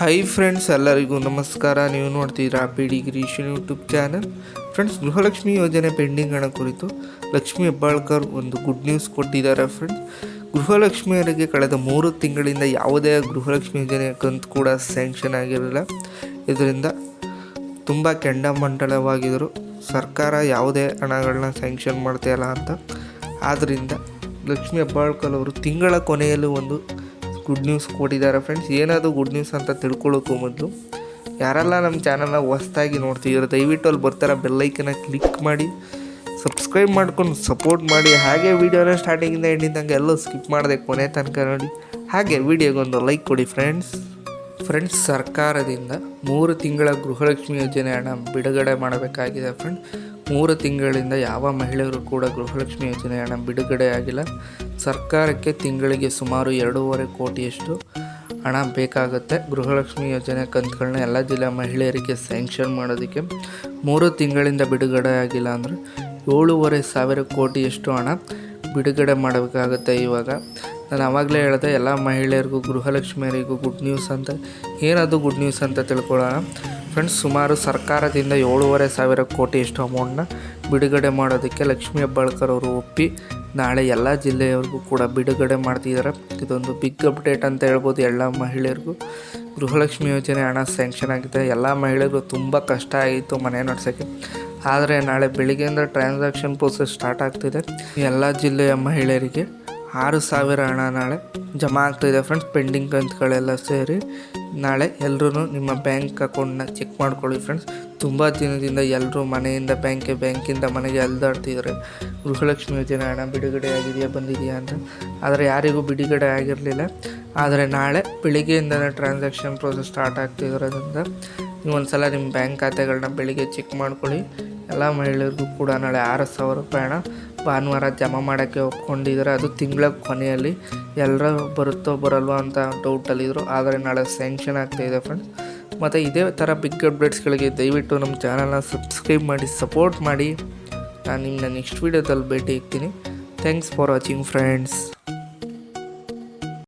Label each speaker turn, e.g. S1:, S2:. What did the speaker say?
S1: Hi friends ಎಲ್ಲರಿಗೂ ನಮಸ್ಕಾರ. ನೀವು ನೋಡ್ತಿದ್ದೀರಾ P D Girishan YouTube channel friends Gruhalakshmi ಯೋಜನೆ ಪೆಂಡಿಂಗ್ ಹಣ ಕುರಿತು ಲಕ್ಷ್ಮಿ ಹೆಬ್ಬಾಳ್ಕರ್ ಒಂದು ಗುಡ್ ನ್ಯೂಸ್ ಕೊಟ್ಟಿದ್ದಾರೆ ಫ್ರೆಂಡ್ಸ್ ಗೃಹಲಕ್ಷ್ಮಿಯರಿಗೆ ಕಳೆದ ಮೂರು ತಿಂಗಳಿಂದ ಯಾವುದೇ ಗೃಹಲಕ್ಷ್ಮಿ ಯೋಜನೆ ಕಂತು ಕೂಡ ಸ್ಯಾಂಕ್ಷನ್ ಆಗಿರಲಿಲ್ಲ. ಇದರಿಂದ ತುಂಬ ಕೆಂಡಮಂಡಲವಾಗಿದ್ದರು. ಸರ್ಕಾರ ಯಾವುದೇ ಹಣಗಳನ್ನ ಸ್ಯಾಂಕ್ಷನ್ ಮಾಡ್ತಾಯಿಲ್ಲ ಅಂತ. ಆದ್ದರಿಂದ ಲಕ್ಷ್ಮಿ ಹೆಬ್ಬಾಳ್ಕರ್ ಅವರು ತಿಂಗಳ ಕೊನೆಯಲ್ಲಿ ಒಂದು ಗುಡ್ ನ್ಯೂಸ್ ಕೊಟ್ಟಿದ್ದಾರೆ ಫ್ರೆಂಡ್ಸ್ ಏನದು ಗುಡ್ ನ್ಯೂಸ್ ಅಂತ ತಿಳ್ಕೊಳ್ಳೋಕ್ಕೂ ಮೊದಲು. ಯಾರೆಲ್ಲ ನಮ್ಮ ಚಾನಲ್ನ ಹೊಸ್ತಾಗಿ ನೋಡ್ತಿದ್ದೀರೋ, ದಯವಿಟ್ಟು ಅಲ್ಲಿ ಬರ್ತಾರ ಬೆಲ್ಲೈಕನ್ನ ಕ್ಲಿಕ್ ಮಾಡಿ ಸಬ್ಸ್ಕ್ರೈಬ್ ಮಾಡ್ಕೊಂಡು ಸಪೋರ್ಟ್ ಮಾಡಿ. ಹಾಗೆ ವೀಡಿಯೋನ ಸ್ಟಾರ್ಟಿಂಗಿಂದ ಹಿಡಿದಂಗೆ ಎಲ್ಲೋ ಸ್ಕಿಪ್ ಮಾಡಿದೆ ಕೊನೆ ತನಕ ನೋಡಿ. ಹಾಗೆ ವೀಡಿಯೋಗೊಂದು ಲೈಕ್ ಕೊಡಿ ಫ್ರೆಂಡ್ಸ್ ಫ್ರೆಂಡ್ಸ್ ಸರ್ಕಾರದಿಂದ ಮೂರು ತಿಂಗಳ ಗೃಹಲಕ್ಷ್ಮಿ ಯೋಜನೆ ಹಣ ಬಿಡುಗಡೆ ಮಾಡಬೇಕಾಗಿದೆ ಫ್ರೆಂಡ್ ಮೂರು ತಿಂಗಳಿಂದ ಯಾವ ಮಹಿಳೆಯರು ಕೂಡ ಗೃಹಲಕ್ಷ್ಮಿ ಯೋಜನೆ ಹಣ ಬಿಡುಗಡೆಯಾಗಿಲ್ಲ. ಸರ್ಕಾರಕ್ಕೆ ತಿಂಗಳಿಗೆ ಸುಮಾರು ಎರಡೂವರೆ ಕೋಟಿಯಷ್ಟು ಹಣ ಬೇಕಾಗುತ್ತೆ. ಗೃಹಲಕ್ಷ್ಮಿ ಯೋಜನೆ ಕಂತುಗಳನ್ನ ಎಲ್ಲ ಜಿಲ್ಲಾ ಮಹಿಳೆಯರಿಗೆ ಸ್ಯಾಂಕ್ಷನ್ ಮಾಡೋದಕ್ಕೆ ಮೂರು ತಿಂಗಳಿಂದ ಬಿಡುಗಡೆ ಆಗಿಲ್ಲ ಅಂದರೆ ಏಳೂವರೆ ಸಾವಿರ ಕೋಟಿಯಷ್ಟು ಹಣ ಬಿಡುಗಡೆ ಮಾಡಬೇಕಾಗುತ್ತೆ ಇವಾಗ. ನಾನು ಆವಾಗಲೇ ಹೇಳಿದೆ, ಎಲ್ಲ ಮಹಿಳೆಯರಿಗೂ, ಗೃಹಲಕ್ಷ್ಮಿಯರಿಗೂ ಗುಡ್ ನ್ಯೂಸ್ ಅಂತ. ಏನದು ಗುಡ್ ನ್ಯೂಸ್ ಅಂತ ತಿಳ್ಕೊಳ್ಳೋಣ. ಫ್ರೆಂಡ್ಸ್ ಸುಮಾರು ಸರ್ಕಾರದಿಂದ ಏಳೂವರೆ ಸಾವಿರ ಕೋಟಿ ಇಷ್ಟು ಅಮೌಂಟ್ನ ಬಿಡುಗಡೆ ಮಾಡೋದಕ್ಕೆ ಲಕ್ಷ್ಮೀ ಹೆಬ್ಬಾಳ್ಕರ್ ಅವರು ಒಪ್ಪಿ, ನಾಳೆ ಎಲ್ಲ ಜಿಲ್ಲೆಯವ್ರಿಗೂ ಕೂಡ ಬಿಡುಗಡೆ ಮಾಡ್ತಿದ್ದಾರೆ. ಇದೊಂದು ಬಿಗ್ ಅಪ್ಡೇಟ್ ಅಂತ ಹೇಳ್ಬೋದು ಎಲ್ಲ ಮಹಿಳೆಯರಿಗೂ. ಗೃಹಲಕ್ಷ್ಮಿ ಯೋಜನೆ ಹಣ ಸ್ಯಾಂಕ್ಷನ್ ಆಗಿದೆ. ಎಲ್ಲ ಮಹಿಳೆಯರಿಗೂ ತುಂಬ ಕಷ್ಟ ಆಗಿತ್ತು ಮನೆ ನಡೆಸೋಕ್ಕೆ. ಆದರೆ ನಾಳೆ ಬೆಳಿಗ್ಗೆಯಿಂದ ಟ್ರಾನ್ಸಾಕ್ಷನ್ ಪ್ರೋಸೆಸ್ ಸ್ಟಾರ್ಟ್ ಆಗ್ತಿದೆ. ಎಲ್ಲ ಜಿಲ್ಲೆಯ ಮಹಿಳೆಯರಿಗೆ ಆರು ಸಾವಿರ ಹಣ ನಾಳೆ ಜಮಾ ಆಗ್ತಾಯಿದೆ ಫ್ರೆಂಡ್ಸ್ ಪೆಂಡಿಂಗ್ ಕಂತುಗಳೆಲ್ಲ ಸೇರಿ ನಾಳೆ ಎಲ್ಲರೂ ನಿಮ್ಮ ಬ್ಯಾಂಕ್ ಅಕೌಂಟ್ನ ಚೆಕ್ ಮಾಡ್ಕೊಳ್ಳಿ ಫ್ರೆಂಡ್ಸ್ ತುಂಬ ದಿನದಿಂದ ಎಲ್ಲರೂ ಮನೆಯಿಂದ ಬ್ಯಾಂಕ್ಗೆ ಬ್ಯಾಂಕಿಂದ ಮನೆಗೆ ಅಲ್ದಾಡ್ತಿದ್ದಾರೆ ಗೃಹಲಕ್ಷ್ಮಿ ಯೋಜನೆ ಹಣ ಬಿಡುಗಡೆ ಆಗಿದೆಯಾ, ಬಂದಿದೆಯಾ ಅಂತ. ಆದರೆ ಯಾರಿಗೂ ಬಿಡುಗಡೆ ಆಗಿರಲಿಲ್ಲ. ಆದರೆ ನಾಳೆ ಬೆಳಿಗ್ಗೆಯಿಂದನೇ ಟ್ರಾನ್ಸಾಕ್ಷನ್ ಪ್ರೋಸೆಸ್ ಸ್ಟಾರ್ಟ್ ಆಗ್ತಿರೋದ್ರಿಂದ ನೀವು ಒಂದು ಸಲ ನಿಮ್ಮ ಬ್ಯಾಂಕ್ ಖಾತೆಗಳನ್ನ ಬೆಳಿಗ್ಗೆ ಚೆಕ್ ಮಾಡ್ಕೊಳ್ಳಿ. ಎಲ್ಲ ಮಹಿಳೆಯರಿಗೂ ಕೂಡ ನಾಳೆ ಆರು ಸಾವಿರ ರೂಪಾಯಿ ಹಣ. ಭಾನುವಾರ ಜಮಾ ಮಾಡೋಕ್ಕೆ ಒಪ್ಕೊಂಡಿದ್ದಾರೆ. ಅದು ತಿಂಗಳ ಕೊನೆಯಲ್ಲಿ ಎಲ್ಲರೂ ಬರುತ್ತೋ ಬರಲ್ವೋ ಅಂತ ಡೌಟಲ್ಲಿದ್ದರು ಆದರೆ ನಾಳೆ ಸ್ಯಾಂಕ್ಷನ್ ಆಗ್ತಾಯಿದೆ ಫ್ರೆಂಡ್ಸ್ ಮತ್ತು ಇದೇ ಥರ ಬಿಗ್ ಅಪ್ಡೇಟ್ಸ್ಗಳಿಗೆ ದಯವಿಟ್ಟು ನಮ್ಮ ಚಾನಲ್ನ ಸಬ್ಸ್ಕ್ರೈಬ್ ಮಾಡಿ ಸಪೋರ್ಟ್ ಮಾಡಿ. ನಾನು ನಿಮ್ಮನ್ನ ನೆಕ್ಸ್ಟ್ ವೀಡಿಯೋದಲ್ಲಿ ಭೇಟಿ ಇರ್ತೀನಿ ಥ್ಯಾಂಕ್ಸ್ ಫಾರ್ ವಾಚಿಂಗ್ ಫ್ರೆಂಡ್ಸ್